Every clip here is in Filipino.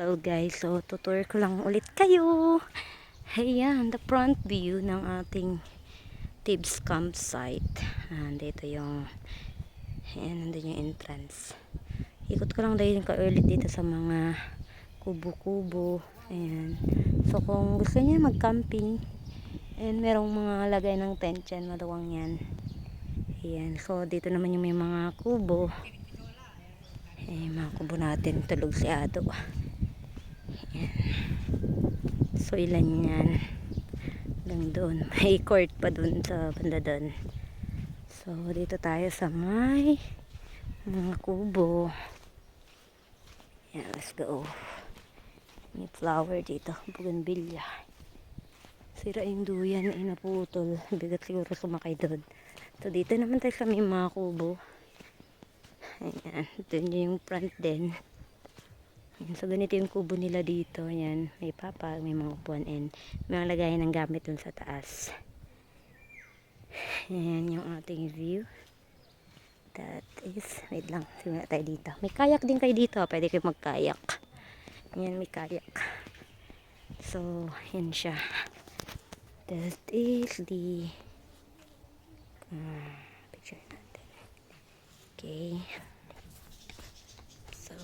Hello guys, so tutur ko lang ulit kayo. Ayan, the front view ng ating Tibbs campsite. Andito yung, ayan, nandun yung entrance. Ikot ko lang dahil ka-early dito sa mga kubo-kubo. Ayan. So kung gusto niya mag-camping, ayan, merong mga lagay ng tent dyan, maluwang yan. Ayan, so dito naman yung may mga kubo. Eh, mga kubo natin, tulog si Ado. So, ilan yan? Hanggang doon. May court pa doon sa banda doon. So, dito tayo sa may mga kubo. Ayan, let's go. May flower dito. Bougainvillea. Sira yung duyan ay naputol. Bigat siguro sumakay doon. So, dito naman tayo sa may mga kubo. Ayan, doon yung front din. Ayan, so ganito yung kubo nila dito. Ayan, may papa, may mga upuan and may mga lagayan ng gamit dun sa taas. Ayan yung ating view. That is, wait lang, simula tayo dito. May kayak din kayo dito, pwede kayo magkayak. Ayan, may kayak. So, yan siya. That is the ah, picture natin. Okay. So,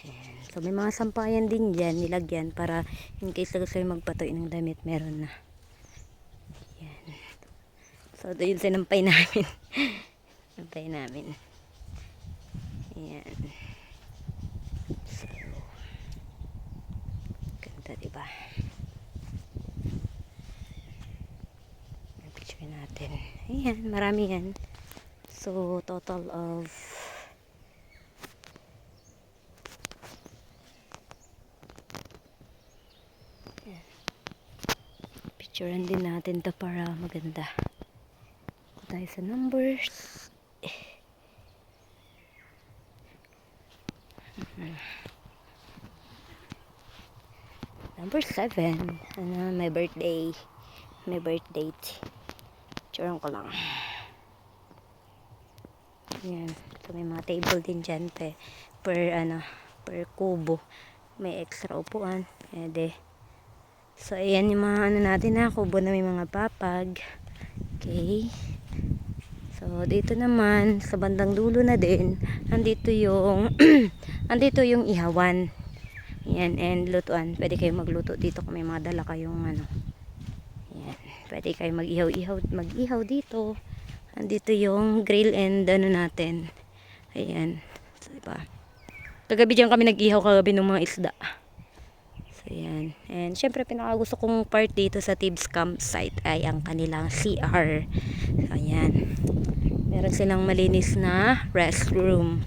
ayan. So, may mga sampayan din dyan, nilagyan para in case na gusto magpatoy ng damit, meron na. Ayan. So, ito yung sinampay namin. Sinampay namin. Ayan. So, ganda diba? Yung picture natin. Ayan, marami yan. So, total of Ayan. Picturean din natin to para maganda. Ako tayo sa numbers. Number 7. Ano, my birthday. My birth date. Picturean ko lang. Yan. So, may mga table din dyan pe, per, ano, per kubo. May extra upuan. Pwede. So, ayan yung mga ano natin na kubo na may mga papag. Okay. So, dito naman, sa bandang dulo na din, andito yung, andito yung ihawan. Yan, and lutuan. Pwede kayo magluto dito kung may mga dala kayong ano. Yan. Pwede kayo mag-ihaw-ihaw, mag-ihaw dito. Andito yung grill and ano natin. Ayan. So, diba? Kagabi dyan kami nag-ihaw kagabi ng mga isda. Ayan. And syempre, pinakagusto kong part dito sa Tibbs campsite ay ang kanilang CR. Ayan. Meron silang malinis na restroom.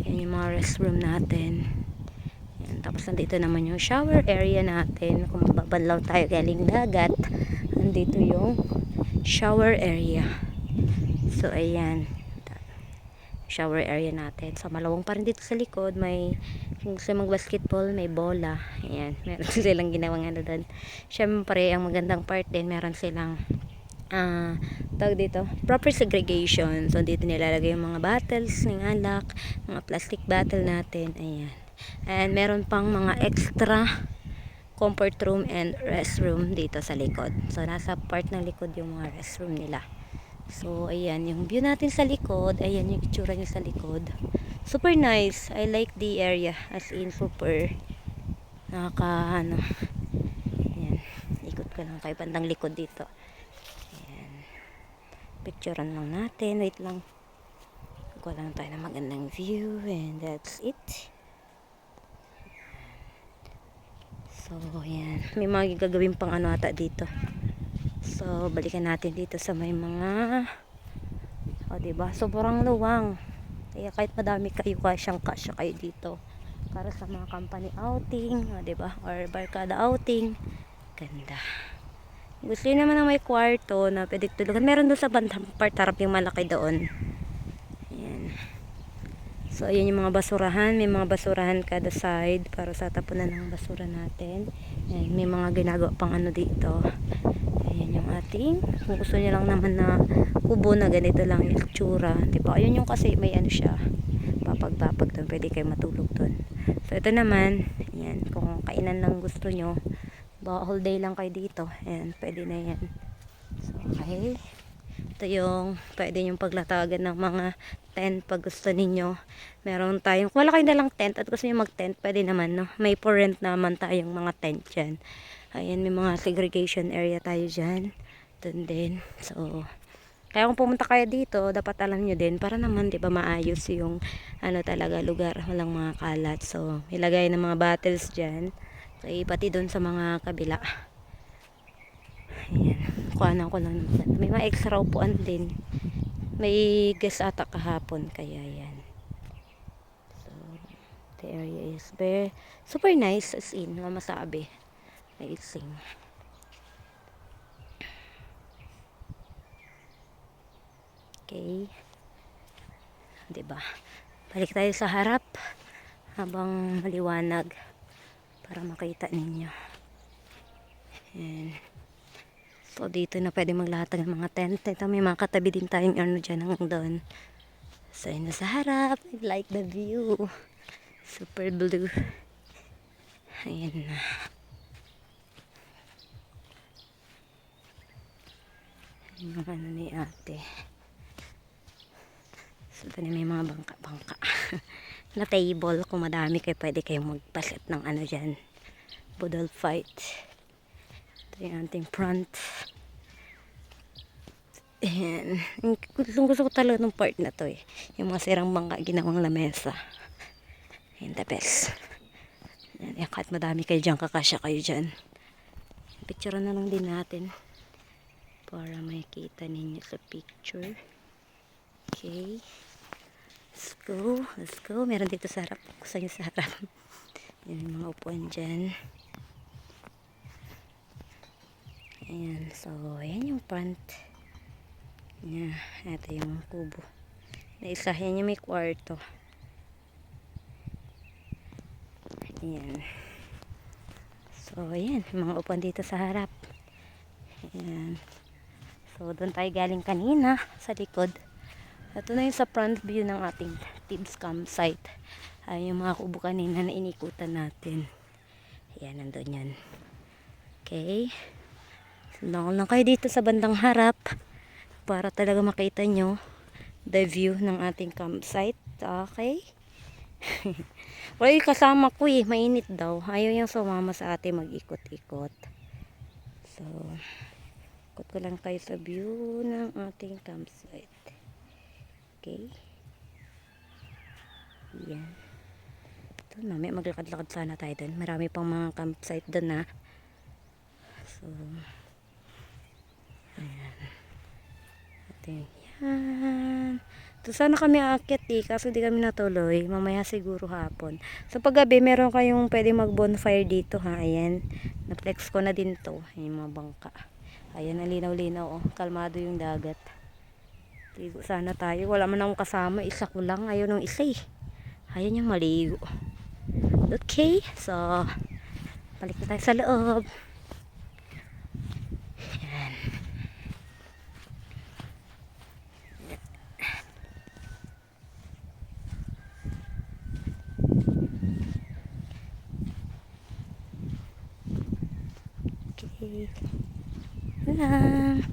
Ayan yung mga restroom natin. Ayan. Tapos nandito naman yung shower area natin. Kung mababanlaw tayo galing dagat, nandito yung shower area. So, ayan. Shower area natin. So, malawang pa rin dito sa likod. May, gusto mag-basketball, may bola. Ayan. Meron silang ginawang ano doon. Siyempre, ang magandang part din, meron silang ah, tawag dito, proper segregation. So, dito nilalagay yung mga bottles ng alak, mga plastic bottle natin. Ayan. And meron pang mga extra comfort room and restroom dito sa likod. So, nasa part ng likod yung mga restroom nila. So, ayan, yung view natin sa likod, ayan yung itsura niya sa likod. Super nice. I like the area. As in, super nakaka, ano, ayan, ikot ko lang kayo bandang likod dito. Ayan. Picturean lang natin. Wait lang. Kuha lang tayo ng magandang view and that's it. So, ayan. May mga gagawin pang ano ata dito. So, balikan natin dito sa may mga o, diba? Sobrang luwang. Kaya kahit madami kayo, kasyang kasya kayo dito. Para sa mga company outing, o, diba? Or barkada outing. Ganda. Gusto naman na may kwarto na pwede tulugan. Meron doon sa bandang part harap yung malaki doon. Ayan. So, ayan yung mga basurahan. May mga basurahan kada side para sa tapunan ng basura natin. Ayan, may mga ginagawa pang ano dito. Ayan yung ating. Kung gusto niya lang naman na kubo na ganito lang yung itsura. Diba? Ayun yung kasi may ano siya. pagpapag doon. Pwede kayo matulog doon. So, ito naman, yan, kung kainan lang gusto nyo, baka whole day lang kayo dito. Ayan, pwede na yan. So, okay. Ito yung pwede yung paglatagan ng mga tent pag gusto ninyo. Meron tayong, wala kayong dalang tent at gusto nyo mag-tent, pwede naman, no? May for rent naman tayong mga tent dyan. Ayan, may mga segregation area tayo dyan. Doon din. So, kaya kung pumunta kayo dito, dapat alam nyo din para naman 'di ba maayos yung ano talaga lugar, walang mga kalat. So, ilagay ng mga bottles diyan. So, pati doon sa mga kabila. Ayan. Kuhanan ko lang naman. May mga extra upuan din. May guest ata kahapon kaya yan. So, the area is very super nice as in, wala Amazing. Okay. 'Di ba? Balik tayo sa harap habang maliwanag para makita ninyo. Ayan. So, dito na pwede maglatag ng mga tent. Ito, may mga katabi din tayong ano dyan hanggang doon. So, yun sa harap. I like the view. Super blue. Ayan na. Mga ano ni ate. So, ito may mga bangka-bangka. na table. Kung madami kayo, pwede kayong magpasit ng ano dyan. Budol fight. Ito yung ating front. Ayan. Gusto, gusto ko talaga ng part na to eh. Yung mga sirang bangka ginawang lamesa. Ayan, the best. Ayan, kahit madami kayo dyan, kakasya kayo dyan. Picture na lang din natin. Para makita ninyo sa picture. Okay. Let's go. Let's go. Meron dito sa harap. Gusto nyo sa harap. Yan yung mga upuan dyan. Ayan. So, ayan yung front. Ayan. Ito yung kubo. Na isa. Yan yung may kwarto. Ayan. So, ayan. Mga upuan dito sa harap. Ayan. So, doon tayo galing kanina sa likod. Ito na yung sa front view ng ating Tibbs campsite. Ay, yung mga kubo kanina na inikutan natin. Ayan, nandun yan. Okay. Lang lang kayo dito sa bandang harap para talaga makita nyo the view ng ating campsite. Okay. Wala yung kasama ko eh. Mainit daw. Ayaw yung sumama sa atin mag-ikot-ikot. So, ikot ko lang kayo sa view ng ating campsite. Okay. Yan. Ito, mamaya maglakad-lakad sana tayo doon. Marami pang mga campsite doon na. So, ayan. Ito yan. Ito sana kami aakyat eh, kaso di kami natuloy. Mamaya siguro hapon. So paggabi, meron kayong pwede mag bonfire dito ha. Ayan. Na-flex ko na din to. Ayan mga bangka. Ayan, ang linaw-linaw oh. Kalmado yung dagat. Ligo sana tayo. Wala man akong kasama. Isa ko lang. Ayaw nung isa eh. Ayan yung maligo. Okay. So, balik na tayo sa loob. Ayan. Okay. Yun lang.